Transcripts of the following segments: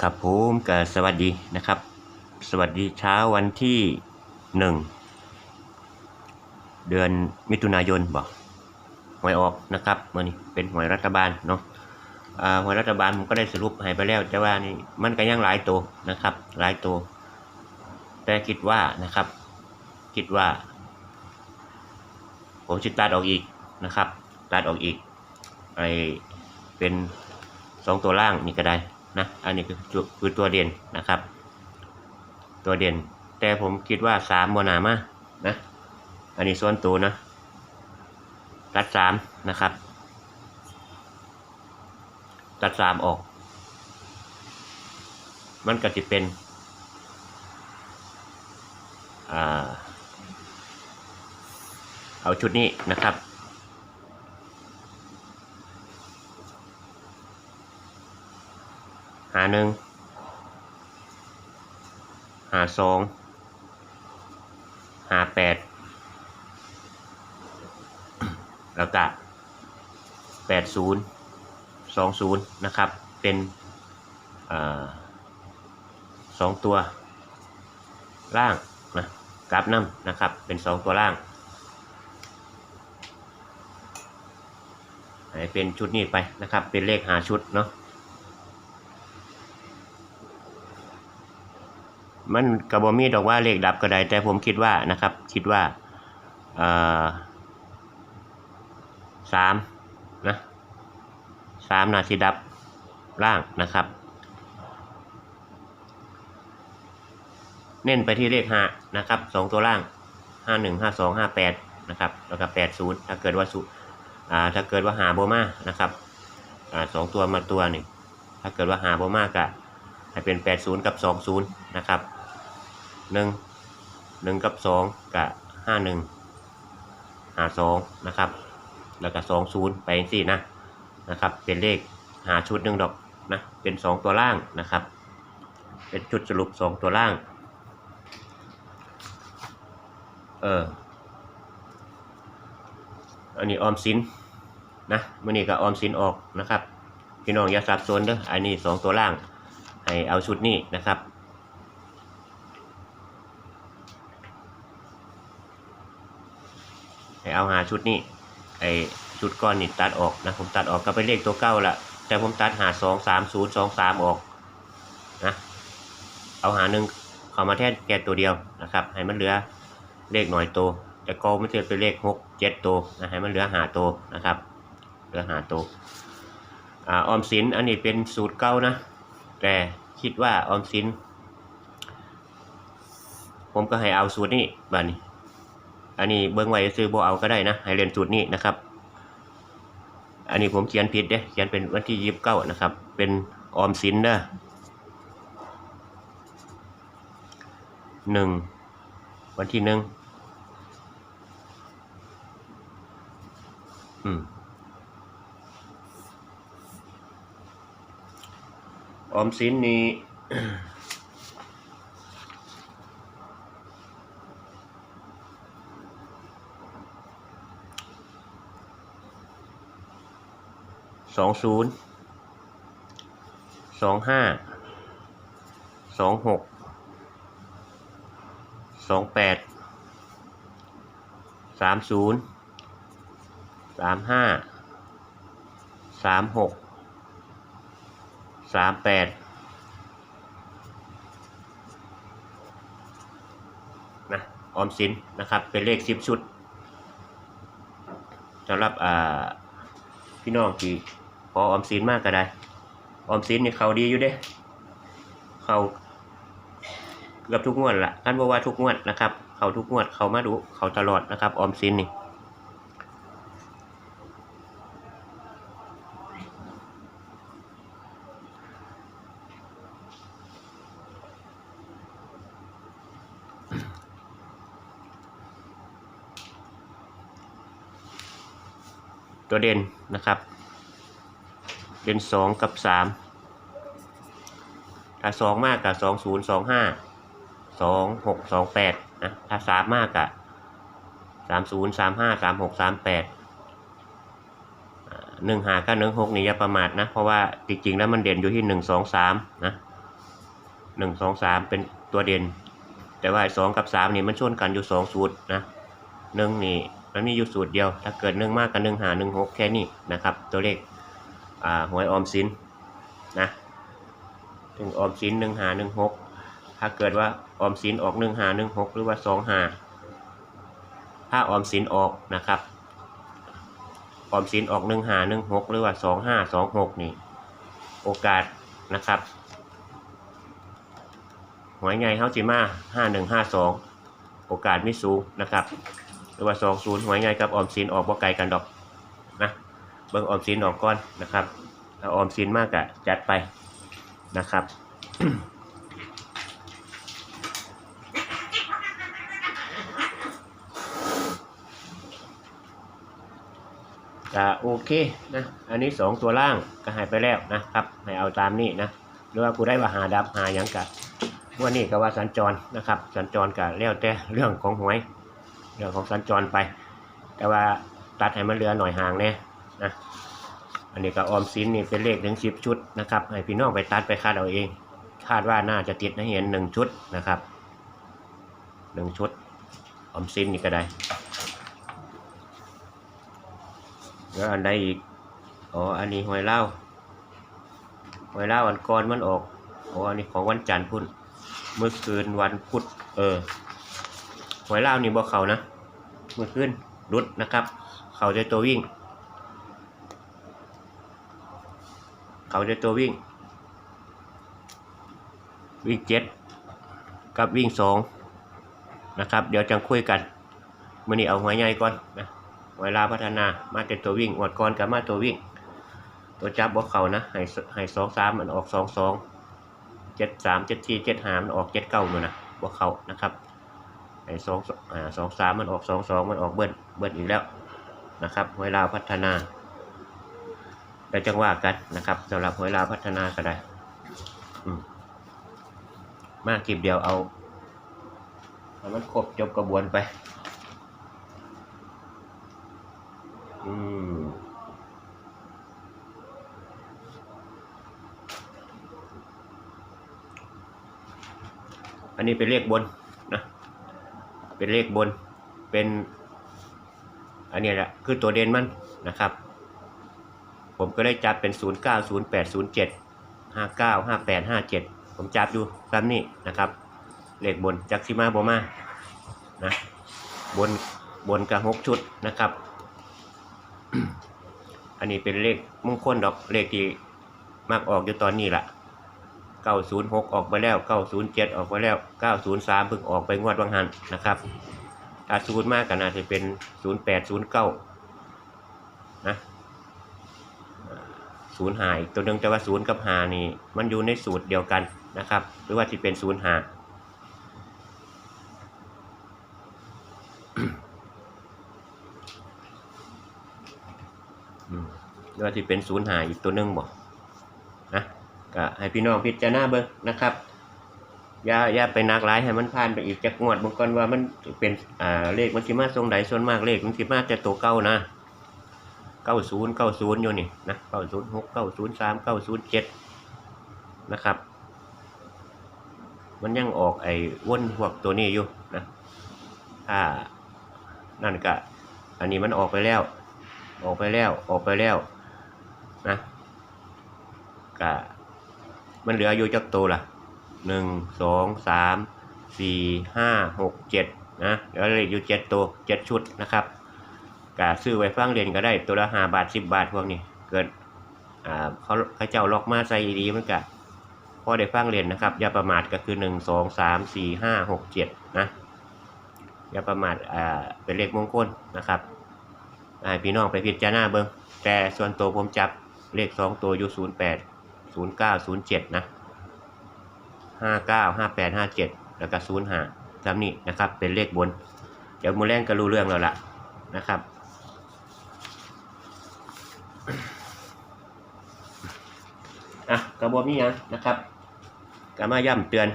ครับผมก็สวัสดีนะครับ สวัสดีเช้าวันที่หนึ่งเดือนมิถุนายนบอกหวยออกนะครับมื่อนี้เป็นหวยรัฐบาลเนาะอ่าหวยรัฐบาลผมก็ได้สรุปให้ไปแล้วแต่ว่านี่มันก็ยังหลายตัวนะครับ หลายตัว แต่คิดว่านะครับ คิดว่า ผมจะตัดออกอีกนะครับ ตัดออกอีกไอเป็นสองตัวล่างนี่ก็ได้ นะอันนี้คือคือตัวเด่นนะครับ ตัวเด่น แต่ผมคิดว่าสามบนามานะอันนี้ส่วนตัวนะตัดสามนะครับ ตัดสามออก มันก็จะเป็นอเอาชุดนี้นะครับ หาหนึ่ง หา สองห้าแปดแล้วก็แปดศูนย์สองศูนย์นะครับ เป็นอสองตัวล่างนะกราฟน้ำนะครับ เป็นสองตัวล่างให้เป็นชุดนี้ไปนะครับ เป็นเลขหาชุดเนาะ มันกระบอมีดอกว่าเลขดับก็ได้ แต่ผมคิดว่านะครับ คิดว่าสามนะสามนาทีดับล่างนะครับ เน้นไปที่เลขห้านะครับสองตัวล่างห้าหนึ่งห้าสองห้าแปดนะครับแล้วก็แปดศูนย์ถ้าเกิดว่าสุอ่าถ้าเกิดว่าหาโบมานะครับอ่าสองตัวมาตัวหนึ่งถ้าเกิดว่าหาโบมากะให้เป็นแปดศูนย์กับสองศูนย์นะครับ หนึ่งหนึ่งกับสองกับห้าหนึ่งหาสองนะครับ แล้วก็สองศูนย์ไปสี่นะนะครับ เป็นเลขหาชุดหนึ่งดอกนะเป็นสองตัวล่างนะครับ เป็นจุดสรุปสองตัวล่าง เอออันนี้ออมสินนะมื่อนี้ก็ออมสินออกนะครับ พี่น้องอย่าสับสนเด้ออันนี้สองตัวล่างให้เอาชุดนี้นะครับ ให้ เอาหาชุดนี้ไอชุดก้อนนี่ตัดออกนะผมตัดออกก็เป็นเลขตัวเก้าละแต่ผมตัดหาสองสามศูนย์สองสามออกนะเอาหาหนึ่งเข้ามาแทนแก่ตัวเดียวนะครับ ให้มันเหลือเลขหน่อยตัวแต่ก็ไม่เทียบเป็นเลขหกเจ็ดตัวนะให้มันเหลือหาตัวนะครับเหลือหาตัวอ่าออมสินอันนี้เป็นสูตรเก้านะ แต่คิดว่าออมสิน ผมก็ให้เอาสูตรนี้บ้านี้ อันนี้เบิ้งไว้ซื้อโบเอาก็ได้นะให้เรียนสูตรนี้นะครับ อันนี้ผมเขียนผิดเด้เขียนเป็นวันที่ยี่สิบเก้านะครับ เป็นออมสินเด้อหนึ่งวันที่หนึ่งอืมออมสินนี้ สองศูนย์สองห้าสองหกสองแปดสามศูนย์สามห้าสามหกสามแปดนะออมสินนะครับ เป็นเลขสิบชุดสำหรับพี่น้องที่ อออมสินมากก็ได้ ออมสินนี่เขาดีอยู่เด้ เขาเกือบทุกงวดละท่านบอกว่าทุกงวดนะครับ เขาทุกงวดเขามาดูเขาตลอดนะครับ ออมสินนี่ตัวเด่นนะครับ เด่นสองกับสามถ้าสองมากกับสองศูนย์สองห้าสองหกสองแปดนะถ้าสามมากกับสามศูนย์สามห้าสามหกสามแปดหนึ่งหากับหนึ่งหกนี่อย่าประมาทนะ เพราะว่าจริงๆแล้วมันเด่นอยู่ที่หนึ่งสองสามนะหนึ่งสองสามเป็นตัวเด่น แต่ว่าสองกับสามนี่มันชนกันอยู่สองสูตรนะหนึ่งนี่มันมีอยู่สูตรเดียว ถ้าเกิดหนึ่งมากกับหนึ่งหาหนึ่งหกแค่นี้นะครับ ตัวเลข หวยออมสินนะถึงออมสินหนึ่งหาหนึ่งหกถ้าเกิดว่าออมสินออกหนึ่งหาหนึ่งหกหรือว่าสองหาถ้าออมสินออกนะครับ ออมสินออกหนึ่งหาหนึ่งหกหรือว่าสองห้าสองหกนี่ โอกาสนะครับหวยไงเฮาจิมาห้าหนึ่งห้าสองโอกาสไม่สูงนะครับ หรือว่าสองศูนย์หวยไงกับออมสินออกบ่ไกลกันดอกนะ เบิ่งออมสินออกก่อนนะครับถ้าออมสินมากกะจัดไปนะครับก็โอเคนะ อันนี้สองตัวล่างก็หายไปแล้วนะครับ ให้เอาตามนี้นะ หรือว่ากูได้ว่าหาดับหาหยังกะวันนี้ก็ว่าสัญจรนะครับ สัญจรกะแล้วแต่เรื่องของหวย เรื่องของสัญจรไป แต่ว่าตัดให้มันเหลือหน่อยห่างแน่ นะอันนี้ก็ออมสินนี่เป็นเลขถึงสิบชุดนะครับให้พี่น้องไปตัดไปคาดเอาเอง คาดว่าน่าจะติดให้เห็นหนึ่งชุดนะครับหนึ่งชุดออมสินนี่ก็ได้แล้วอันใดอีกอ๋ออันนี้หอยเล่าหอยเล่าอันก่อนมันออกอ๋ออันนี้ของวันจันทร์พุ่นเมื่อคืนวันพุธเออหอยเล่านี่บอกเขานะเมื่อคืนรุดนะครับ เขาจะตัววิ่ง เขาจะตัววิ่ง วิ่งเจ็ดกับวิ่งสองนะครับ เดี๋ยวจังคุยกันมื่อนี้เอาหัวใหญ่ก่อนนะเวลาพัฒนามาเป็นตัววิ่งอดก่อนกับมาตัววิ่ง ตัวจับบอกเขานะให้ให้สองสามมันออกสองสองเจ็ดสามเจ็ดสี่เจ็ดห้ามันออกเจ็ดเก้าอยู่นะบอกเขานะครับให้สองอ่าสองสามมันออกสองสองมันออกเบิ้ลเบิ้ลอีกแล้วนะครับ เวลาพัฒนา แต่จังว่ากันนะครับสำหรับเวลาพัฒนาก็ได้มากคลิปเดียวเอาให้มันครบจบกระบวนไปอืมอันนี้เป็นเลขบนนะเป็นเลขบนเป็น อันนี้แหละคือตัวเด่นมันนะครับ ผมก็ได้จับเป็น 0 9 0 8 0 7 5 9 5 8 5 7 ผมจับอยู่ซ้ำนี่นะครับเลขบนจักซิมาบมานะบนบนกับหกชุดนะครับ อันนี้เป็นเลขมงคลดอกเลขที่มักออกอยู่ตอนนี้ละ906 ออกไปแล้ว 907 ออกไปแล้ว 903เพิ่งออกไปงวดวังหันนะครับถ้าศูนย์มากก็น่าจจะเป็น 0809นะ ศูนย์หายตัวหนึ่งแต่ว่าศูนย์กับหานี่ มันอยู่ในสูตรเดียวกันนะครับ หรือว่าที่เป็นศูนย์หาหรือว่าที่เป็นศูนย์หายอีกตัวหนึ่งบ่นะก็ให้พี่น้องพิจารณาเบิ่งนะครับอย่าอย่าไปนักหลายให้มันผ่านไปอีกจักงวดบางคนว่ามันเป็นอ่าเลขมันสิมาทรงใดส่วนมากเลขมันสิมาแต่ตัวเก่านะ เก้าศูนย์เก้าศูนย์อยู่นี่นะเก้าศูนย์หกเก้าศูนย์สามเก้าศูนย์เจ็ดนะครับ มันยังออกไอ้วนพวกตัวนี้อยู่นะถ้านั่นก็อันนี้มันออกไปแล้ว ออกไปแล้วออกไปแล้วนะก็มันเหลืออยู่จักตัวละหนึ่งสองสามสี่ห้าหกเจ็ดนะเหลือเหลืออยู่เจ็ดตัวเจ็ดชุดนะครับ ก็ซื้อไว้ฟังเรียนก็ได้ ตัวละห้าบาทสิบบาทพวกนี้ เกิดอ่าเขาเขาเจ้าล็อกมาใส่ดีมันก็พอได้ฟังเรียนนะครับอย่าประมาทก็คือหนึ่งสองสามสี่ห้าหกเจ็ดนะอย่าประมาทอ่าเป็นเลขมงคลนะครับพี่น้องไปพิจารณาเบิ่งแต่ส่วนตัวผมจับเลขสองตัวอยู่ศูนย์แปดศูนย์เก้าศูนย์เจ็ดนะห้าเก้าห้าแปดห้าเจ็ดแล้วก็ศูนย์ห้าจำนี่นะครับเป็นเลขบน เดี๋ยวมูแรงก็รู้เรื่องแล้วล่ะนะครับ อะ กระบอกนี้ยังนะครับก็มาย้ำเตือน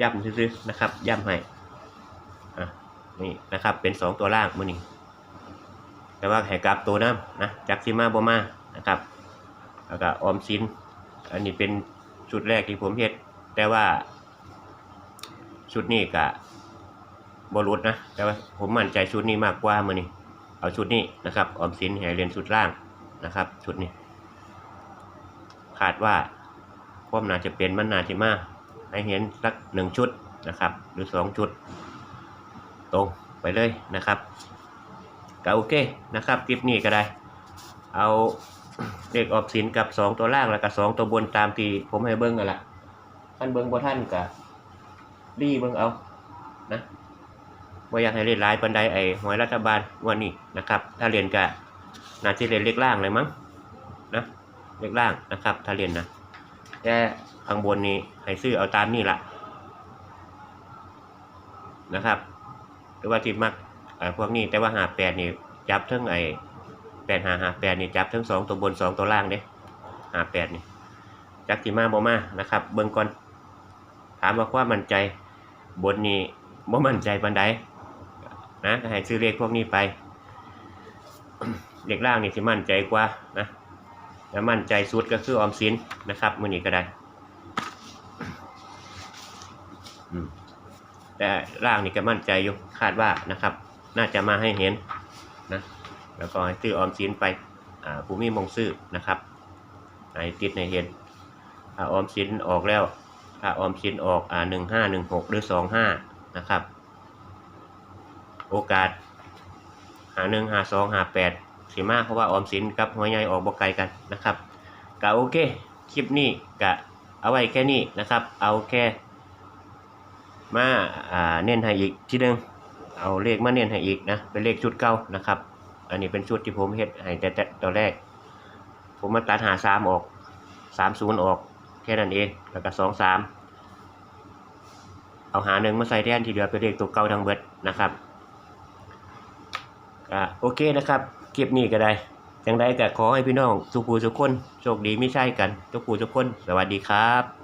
ย้ำซื้อๆนะครับย้ำให้อะนี่นะครับเป็นสองตัวล่างมือนี้แต่ว่าให้กลับตัวน้ำนะจากซิมาบมานะครับแล้วก็ออมสิน อันนี้เป็นชุดแรกที่ผมเฮ็ด แต่ว่า ชุดนี้กะบบรุษนะ แต่ว่าผมมั่นใจชุดนี้มากกว่ามือนี้เอาชุดนี้นะครับออมสินให้เรียนชุดล่างนะครับ ชุดนี้ คาดว่าความน่าจะเป็นมันน่าจะมาให้เห็นสักหนึ่งชุดนะครับ หรือสองชุด ตรงไปเลยนะครับก็โอเคนะครับคลิปนี้ก็ได้ เอาเลขออกสินกับสองตัวล่างแล้วก็สองตัวบนตามที่ผมให้เบิ้งกันละท่านเบิ้งบ่ท่านกับรีเบิ้งเอานะว่าอยากให้เล่นหลายปันไดไอ้หวยรัฐบาลวันนี้นะครับ ถ้าเรียนกะน่าจะเรียนเลขล่างเลยมั้งนะ เลขล่างนะครับ ถ้าเรียนนะแต่ข้างบนนี้ให้ซื้อเอาตามนี่ละนะครับ หรือว่าที่มักเอ่อพวกนี้แต่ว่าหาแปดนี่จับทั้งไอ้แปดหาหาแปดนี่จับทั้งสองตัวบนสองตัวล่างเด้หาแปดนี่จักสิมาบ่มานะครับ เบิ่งก่อนถามว่าความมั่นใจบนนี้บ่มั่นใจปานใดนะให้ซื้อเลขพวกนี้ไปเลขล่างนี่สิมั่นใจกว่านะ แล้วมั่นใจสุดก็คือออมสินนะครับมือนี้ก็ได้แต่ร่างนี่ก็มั่นใจอยู่คาดว่านะครับ น่าจะมาให้เห็นนะแล้วก็ให้ซื้อออมสินไปอ่าภูมิมงซื้อนะครับให้ติดในเห็นถ้าออมสินออกแล้วถ้าออมสินออกอ่าหนึ่งห้าหนึ่งหกหรือสองห้านะครับ โอกาสหาหนึ่งหาสองหาแปด สีมากเพราะว่าออมสินกับหัวใหญ่ออกบกไกลกันนะครับก็โอเคคลิปนี้ก็เอาไว้แค่นี้นะครับ เอาแค่มาเน้นให้อีกทีหนึงเอาเลขมาเน้นให้อีกนะเป็นเลขชุดเก่านะครับ อันนี้เป็นชุดที่ผมเฮ็ดให้แต่ตอนแรก ผมมาตัดหาสามออกสามศูนย์ออกแค่นั้นเองแล้วก็สองสามเอาหาหนึ่งมาใส่แทนที่เหลือเป็นเลขตัวเก่าทั้งเบิดนะครับก็โอเคนะครับ คลิปนี้ก็ได้จังไดก็ขอให้พี่น้องทุกผู้ทุกคนโชคดีไม่ใช่กันทุกผู้ทุกคน สวัสดีครับ